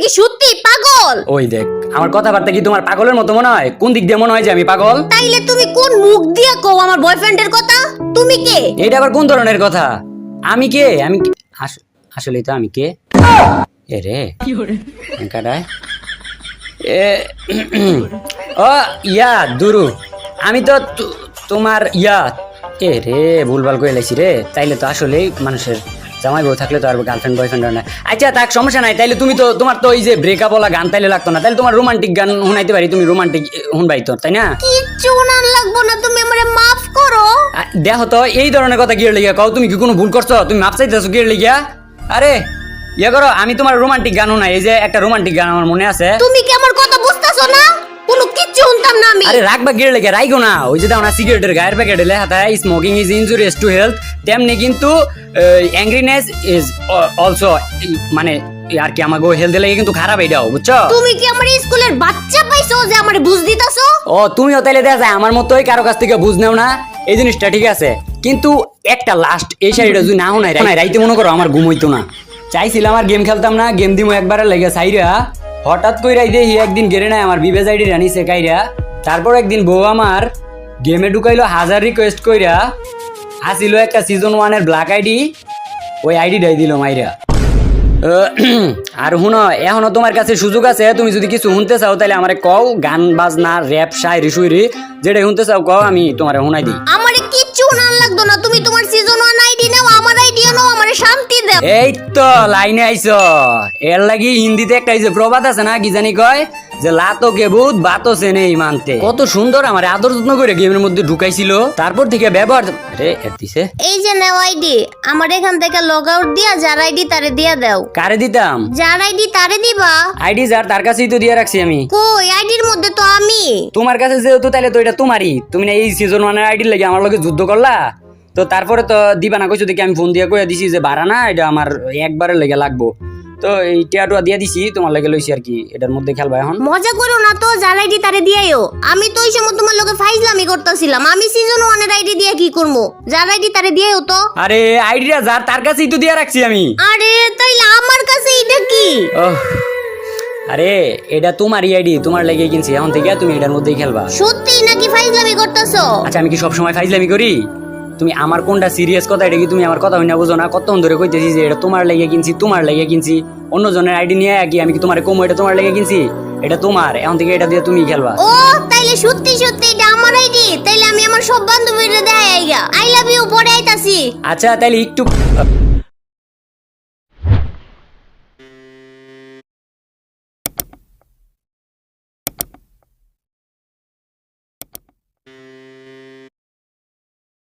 কি সত্যি পাগল? ওই দেখ আমার কথাবার্তা কি তোমার পাগলের মতো মনে হয়? কোন দিক দিয়ে মনে হয় যে আমি পাগল? তাইলে তুমি কোন মুখ দিয়ে কও আমার বয়ফ্রেন্ডের কথা? তুমি কে? এটা আবার কোন ধরনের কথা? আমি কে? আমি কে? আস- আসলেই তো আমি কে? এ রে। কাটায় এ ও ইয়া দুরু। আমি তো তু- তোমার ইয়া। এ রে ভুলভাল করে লাইছি রে। তাইলে তো আসলেই মানুষের জামাই বউ থাকলে তো আর গার্লফ্রেন্ড বয়ফ্রেন্ড না। আচ্ছা তাক সমস্যা নাই। তাইলে তুমি তো তোমার তো ওই যে ব্রেকআপ ওলা গান তাইলে লাগতো না। তাইলে তোমার রোমান্টিক গান শুনাইতে পারি তুমি রোমান্টিক শুনবাই তো তাই না? কিচ্ছু উনার লাগবো না তুমি আমারে মাফ করো। দেখো তো এই ধরনের কথা গিয়ে লেগে কও তুমি কি কোনো ভুল করছ? তুমি মাপ চাইতেছো গিয়ে লেগিয়া? আরে ইয়ে করো আমি তোমার রোমান্টিক গানও নাই এই যে একটা রোমান্টিক গান আমার মনে আছে। তুমি কি আমার কথা বুঝতাছো না? কোনো কিচ্ছু শুনতাম না আমি। আরে রাখবা লেগে না। ওই যে দাও না সিগারেটের গায়ের প্যাকেটে লেখা থাকে smoking is injurious to health তেমনি কিন্তু অ্যাংরিনেস ইজ অলসো মানে আর কি আমাকে লেগে কিন্তু খারাপ এটাও বুঝছ? তুমি কি আমার স্কুলের বাচ্চা পাইছো যে আমারে বুঝ দিতাছো? ও তুমিও তাইলে দেখা যায় আমার মতোই কারও কাছ থেকে বুঝ নেও না। এই জিনিসটা ঠিক আছে। কিন্তু একটা লাস্ট এই শাড়িটা যদি না হোনাই রাই রাইতে মনে করো আমার ঘুম হইতো না। চাইছিলাম আর গেম খেলতাম না গেম দিমো একবারে লেগে সাইরা। হঠাৎ কইরাই দেখি একদিন গেড়ে নাই আমার বিবেজ আইডি রানিছে কাইরা তারপর একদিন বউ আমার গেমে ঢুকাইলো হাজার রিকোয়েস্ট কইরা আসিল একটা সিজন ওয়ানের ব্ল্যাক আইডি, ওই আইডিটাই দিল মাইরা। আর শুনো, এখনও তোমার কাছে সুযোগ আছে, তুমি যদি কিছু শুনতে চাও তাহলে আমারে কও, গান, বাজনা র্যাপ শায়রি সুইরি যেটা শুনতে চাও কও, আমি তোমারে শুনাই দিই। আমারে কিচ্ছু উনার লাগতো না এই তো লাইনে আইছো। এর লাগি হিন্দিতে একটা এই যে প্রবাদ আছে না কি জানি কয়? যে লাতো কে ভূত বাতো সে নেই মানতে। কত সুন্দর আমার আদর যত্ন করে গেমের মধ্যে ঢুকাইছিল। তারপর থেকে ব্যবহার আরে এর দিছে। এই যে নাও আইডি আমার এখান থেকে লগ আউট দিয়া যার আইডি তারে দিয়া দাও। কারে দিতাম? যার আইডি তারে দিবা। আইডি যার তার কাছেই তো দিয়ে রাখছি আমি। কই আইডির মধ্যে তো আমি। তোমার কাছে যেহেতু তাহলে তো এটা তোমারই। তুমি না এই সিজন ওয়ানের আইডির লাগে আমার লগে যুদ্ধ করলা? তো তারপরে তো দিবা না কইছো দেখি আমি ফোন দিয়ে কইয়া দিছি যে বাড়া না এটা আমার একবারের লেগে লাগবো। তো এই টিয়াটুয়া দিয়ে দিছি তোমার লাগে লইছি আর কি এটার মধ্যে খেলবা এখন। মজা করো না তো আইডি তারে দিয়াইও আমি তো ওই সময় তোমার লোকে ফাইজলামি করতেছিলাম। আমি সিজন ওয়ানের আইডি দিয়ে কি করব আইডি তারে দিয়াইও তো। আরে আইডিয়া যার তার কাছেই তো দিয়ে রাখছি আমি। আরে তাইলে আমার কাছে এটা কি? ওহ, আরে এটা তোমারই আইডি তোমার লেগে কিনছি। এখন থেকে তুমি এটার মধ্যেই খেলবা। সত্যি নাকি ফাইজলামি করতেছো? আচ্ছা আমি কি সবসময় ফাইজলামি করি? তুমি আমার কোনটা সিরিয়াস কথা এটা কি তুমি আমার কথা হইনা বুঝো না? কতক্ষণ ধরে কইতেছি যে এটা তোমার লেগে কিনছি তোমার লেগে কিনছি। অন্য জনের আইডি নিয়ে কি আমি কি তোমার কমো এটা তোমার লেগে কিনছি? এটা তোমার এখন থেকে এটা দিয়ে তুমি খেলবা। ও তাইলে সত্যি সত্যি এটা আমার আইডি তাইলে আমি আমার সব বান্ধবীরা দেখাই আইগা। আই লাভ ইউ পরে আইতাছি। আচ্ছা তাইলে একটু